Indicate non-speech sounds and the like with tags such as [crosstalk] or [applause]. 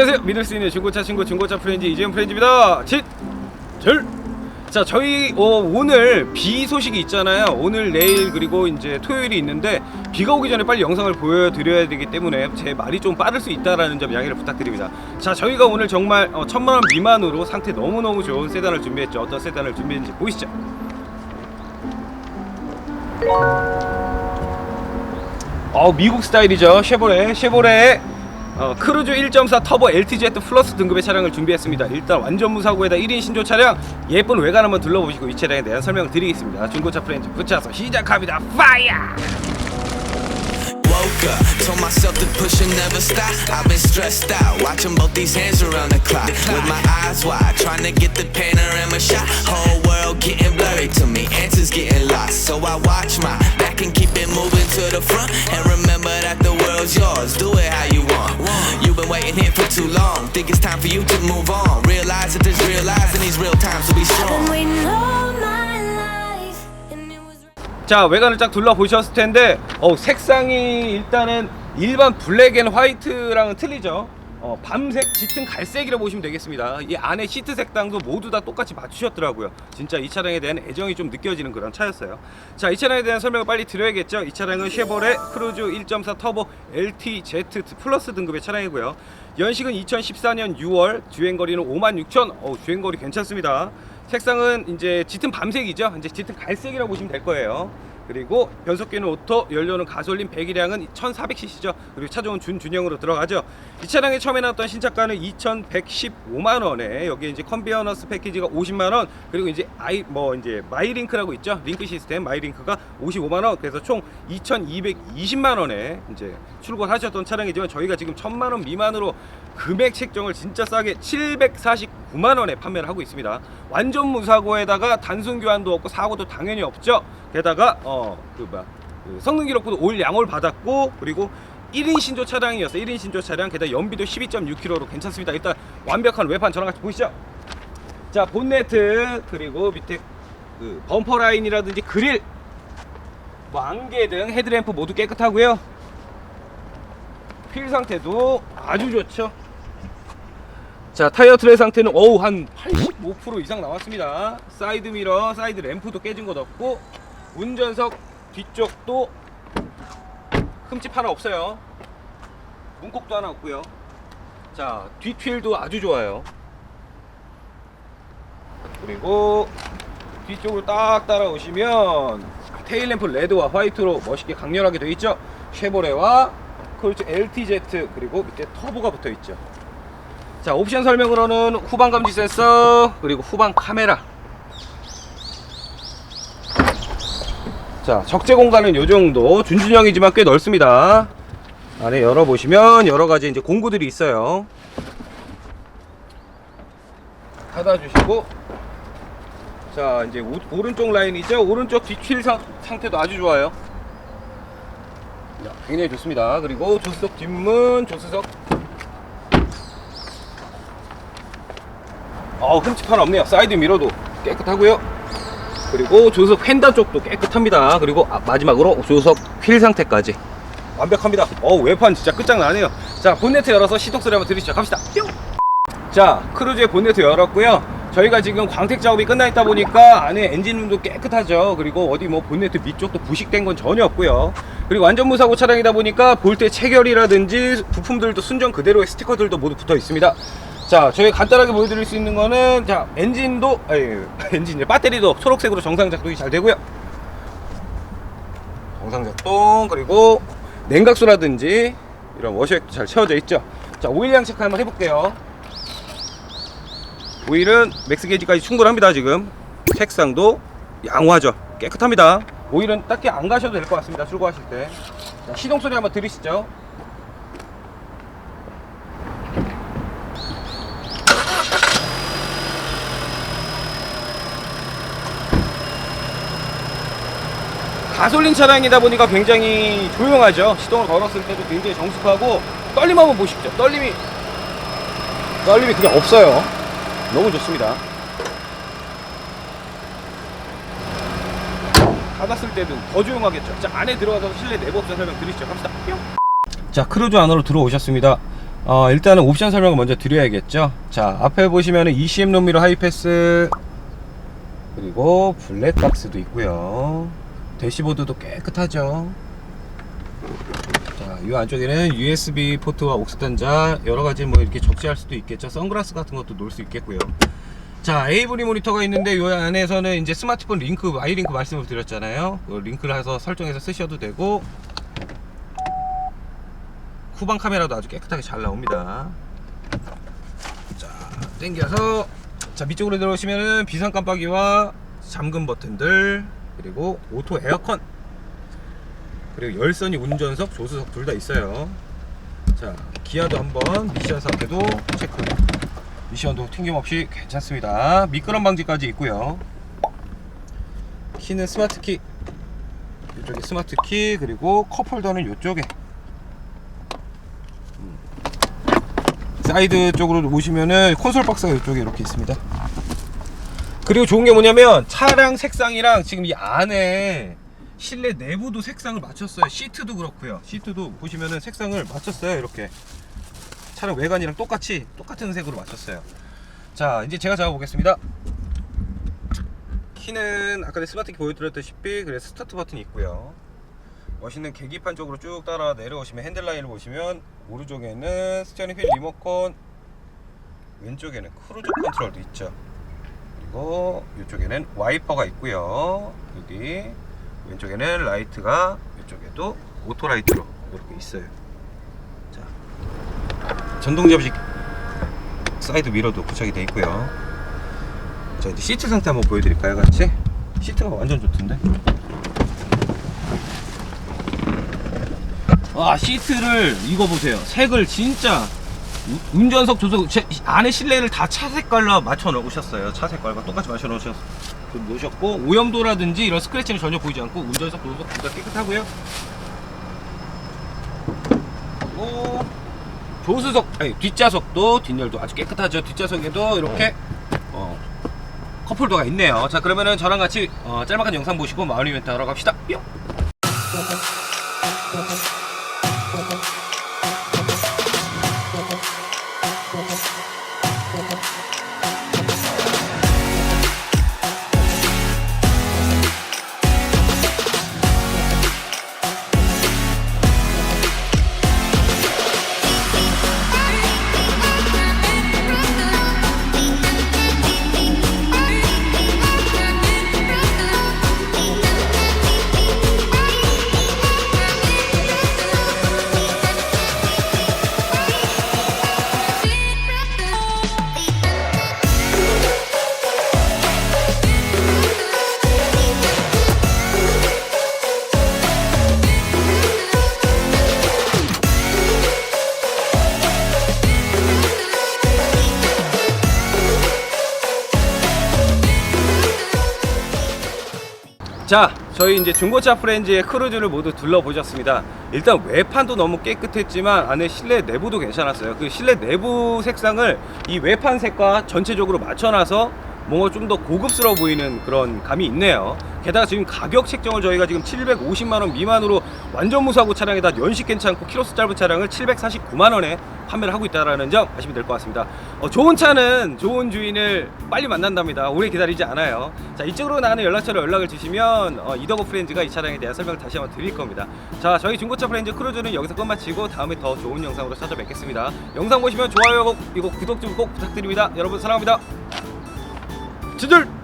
안녕하세요. 믿을 수 있는 중고차 친구 중고차 프렌즈 이재현 프렌즈입니다. 칠, 자, 저희 어, 오늘 비 소식이 있잖아요. 오늘 내일 그리고 이제 토요일이 있는데 비가 오기 전에 빨리 영상을 보여드려야 되기 때문에 제 말이 좀 빠를 수 있다라는 점 양해를 부탁드립니다. 자, 저희가 오늘 정말 어, 천만 원 미만으로 상태 너무 너무 좋은 세단을 준비했죠. 어떤 세단을 준비했는지 보이시죠? 어 미국 스타일이죠 쉐보레 쉐보레 어, 크루즈 1.4 터보 LTZ 플러스 등급의 차량을 준비했습니다. 일단 완전 무사고에다 1인 신조 차량 예쁜 외관 한번 둘러보시고 이 차량에 대한 설명을 드리겠습니다. 중고차 프렌즈 붙여서 시작합니다. 파이어 told myself to push and never stop. I've been stressed out, watching both these hands around the clock. With my eyes wide, trying to get the panorama shot. Whole world getting blurry to me, answers getting lost. So I watch my back and keep it moving to the front. And remember that the world's yours, do it how you want. You've been waiting here for too long, think it's time for you to move on. Realize that there's real lies in these real times, so be Been strong. waiting all my life. 자 외관을 쫙 둘러보셨을 텐데 어, 색상이 일단은 일반 블랙 앤 화이트랑은 틀리죠. 어, 밤색 짙은 갈색이라고 보시면 되겠습니다. 이 안에 시트 색상도 모두 다 똑같이 맞추셨더라고요. 진짜 이 차량에 대한 애정이 좀 느껴지는 그런 차였어요. 자 이 차량에 대한 설명을 빨리 드려야겠죠? 이 차량은 쉐보레 크루즈 1.4 터보 LTZ 플러스 등급의 차량이고요. 연식은 2014년 6월 주행거리는 56,000 어, 주행거리 괜찮습니다 색상은 이제 짙은 밤색이죠. 이제 짙은 갈색이라고 보시면 될 거예요. 그리고 변속기는 오토, 연료는 가솔린 배기량은 1,400cc죠. 그리고 차종은 준준형으로 들어가죠. 이 차량에 처음에 나왔던 신차가는 2,115만 원에 여기에 이제 컨비어너스 패키지가 50만 원, 그리고 이제 아이 뭐 이제 마이링크라고 있죠. 링크 시스템 마이링크가 55만 원. 그래서 총 2,220만 원에 이제 출고하셨던 차량이지만 저희가 지금 1,000만 원 미만으로 금액 책정을 진짜 싸게 749 만 원에 판매를 하고 있습니다. 완전 무사고에다가 단순 교환도 없고 사고도 당연히 없죠. 게다가 어그 뭐야 그 성능 기록부도 올 양호를 받았고 그리고 1인 신조 차량이었어요. 1인 신조 차량 게다가 연비도 12.6km로 괜찮습니다. 일단 완벽한 외판 저랑 같이 보시죠. 자 본네트 그리고 밑에 그 범퍼 라인이라든지 그릴 뭐 안개 등 헤드램프 모두 깨끗하고요. 휠 상태도 아주 좋죠. 자 타이어 트레 상태는 어우 한 85% 이상 나왔습니다. 사이드 미러, 사이드 램프도 깨진 것 없고 운전석 뒤쪽도 흠집 하나 없어요. 문콕도 하나 없고요. 자 뒷휠도 아주 좋아요. 그리고 뒤쪽으로 딱 따라오시면 테일 램프 레드와 화이트로 멋있게 강렬하게 되어 있죠. 쉐보레와 크루즈 LTZ 그리고 밑에 터보가 붙어 있죠. 자 옵션 설명으로는 후방 감지 센서 그리고 후방 카메라. 자 적재 공간은 요 정도 준준형이지만 꽤 넓습니다. 안에 열어보시면 여러 가지 이제 공구들이 있어요. 닫아주시고 자 이제 우- 오른쪽 라인이죠 오른쪽 뒷휠 상, 상태도 아주 좋아요 야, 굉장히 좋습니다 그리고 조수석 뒷문 조수석 어 흠집 하나 없네요. 사이드 미러도 깨끗하고요. 그리고 조수석 펜다 쪽도 깨끗합니다. 그리고 아, 마지막으로 조수석 휠 상태까지. 완벽합니다. 어 외판 진짜 끝장나네요. 자 본네트 열어서 시동 소리 한번 들으시죠. 갑시다. 뿅! 자 크루즈의 본네트 열었고요. 저희가 지금 광택 작업이 끝나 있다 보니까 안에 엔진룸도 깨끗하죠. 그리고 어디 뭐 본네트 밑쪽도 부식된 건 전혀 없고요. 그리고 완전 무사고 차량이다 보니까 볼트 체결이라든지 부품들도 순정 그대로의 스티커들도 모두 붙어 있습니다 자 저희 간단하게 보여드릴 수 있는 거는 자 엔진도 아니 [laughs] 엔진 배터리도 초록색으로 정상 작동이 잘 되고요. 정상 작동 그리고 냉각수라든지 이런 워셔액도 잘 채워져 있죠? 자 오일량 체크 한번 해볼게요. 오일은 맥스 게이지까지 충분합니다 지금. 색상도 양호하죠? 깨끗합니다. 오일은 딱히 안 가셔도 될 것 같습니다 출고하실 때. 자, 시동 소리 한번 들으시죠 가솔린 차량이다 보니까 굉장히 조용하죠 시동을 걸었을 때도 굉장히 정숙하고 떨림 한번 보십시오 떨림이 떨림이 그냥 없어요 너무 좋습니다. 닫았을 때도 더 조용하겠죠. 자 안에 들어가서 실내 내부 옵션 설명 드리시죠. 갑시다. 뿅. 자 크루즈 안으로 들어오셨습니다. 어, 일단은 옵션 설명을 먼저 드려야겠죠. 자, 앞에 보시면은 ECM 롬미러 하이패스 그리고 블랙박스도 있고요. 대시보드도 깨끗하죠. 자, 이 안쪽에는 USB 포트와 옥스 단자 여러 가지 뭐 이렇게 적재할 수도 있겠죠. 선글라스 같은 것도 놓을 수 있겠고요. 자, 에이브리 모니터가 있는데 이 안에서는 이제 스마트폰 링크, 아이링크 말씀을 드렸잖아요. 그 링크를 해서 설정해서 쓰셔도 되고 후방 카메라도 아주 깨끗하게 잘 나옵니다. 자, 당겨서 자 밑쪽으로 들어오시면은 비상 깜빡이와 잠금 버튼들 그리고 오토 에어컨 그리고 열선이 운전석, 조수석 둘 다 있어요. 자, 기아도 한번 미션 상태도 체크. 미션도 튕김없이 괜찮습니다. 미끄럼 방지까지 있고요. 키는 스마트 키. 이쪽에 스마트 키 그리고 컵홀더는 이쪽에. 사이드 쪽으로 보시면은 콘솔 박스가 이쪽에 이렇게 있습니다. 그리고 좋은 게 뭐냐면 차량 색상이랑 지금 이 안에 실내 내부도 색상을 맞췄어요. 시트도 그렇고요. 시트도 보시면은 색상을 맞췄어요. 이렇게 차량 외관이랑 똑같이 똑같은 색으로 맞췄어요. 자, 이제 제가 잡아보겠습니다. 키는 아까 스마트 키 보여드렸다시피 그래 스타트 버튼이 있고요. 멋있는 계기판 쪽으로 쭉 따라 내려오시면 핸들 라인을 보시면 오른쪽에는 스티어링 휠 리모컨 왼쪽에는 크루즈 컨트롤도 있죠 그리고 이쪽에는 와이퍼가 있고요. 여기 왼쪽에는 라이트가 이쪽에도 오토라이트로 이렇게 있어요. 자 전동 접시 사이드 미러도 부착이 되어 있고요. 자 이제 시트 상태 한번 보여드릴까요 같이? 시트가 완전 좋던데? 아 시트를 이거 보세요. 색을 진짜 우- 운전석 조석 제- 안에 실내를 다 차 색깔로 맞춰 놓으셨어요. 차 색깔과 똑같이 맞춰 놓으셨, 놓으셨고 오염도라든지 이런 스크래치는 전혀 보이지 않고 운전석 조석 둘 다 깨끗하고요. 그리고 조수석 아니 뒷좌석도 뒷열도 아주 깨끗하죠. 뒷좌석에도 이렇게 어, 컵홀더가 있네요. 자 그러면은 저랑 같이 어, 짤막한 영상 보시고 마을 이벤트 하러 갑시다. 뿅 자, 저희 이제 중고차 프렌즈의 크루즈를 모두 둘러보셨습니다. 일단 외판도 너무 깨끗했지만 안에 실내 내부도 괜찮았어요. 그 실내 내부 색상을 이 외판 색과 전체적으로 맞춰놔서 뭔가 좀 더 고급스러워 보이는 그런 감이 있네요. 게다가 지금 가격 책정을 저희가 지금 750만 원 미만으로 완전 무사고 차량에다 연식 괜찮고 키로수 짧은 차량을 749만 원에 판매를 하고 있다라는 점 아시면 될 것 같습니다. 어, 좋은 차는 좋은 주인을 빨리 만난답니다. 오래 기다리지 않아요. 자 이쪽으로 나가는 연락처로 연락을 주시면 어, 이더보 프렌즈가 이 차량에 대한 설명을 다시 한번 드릴 겁니다. 자 저희 중고차 프렌즈 크루즈는 여기서 끝마치고 다음에 더 좋은 영상으로 찾아뵙겠습니다. 영상 보시면 좋아요 이거 구독 좀 꼭 부탁드립니다. 여러분 사랑합니다. 진들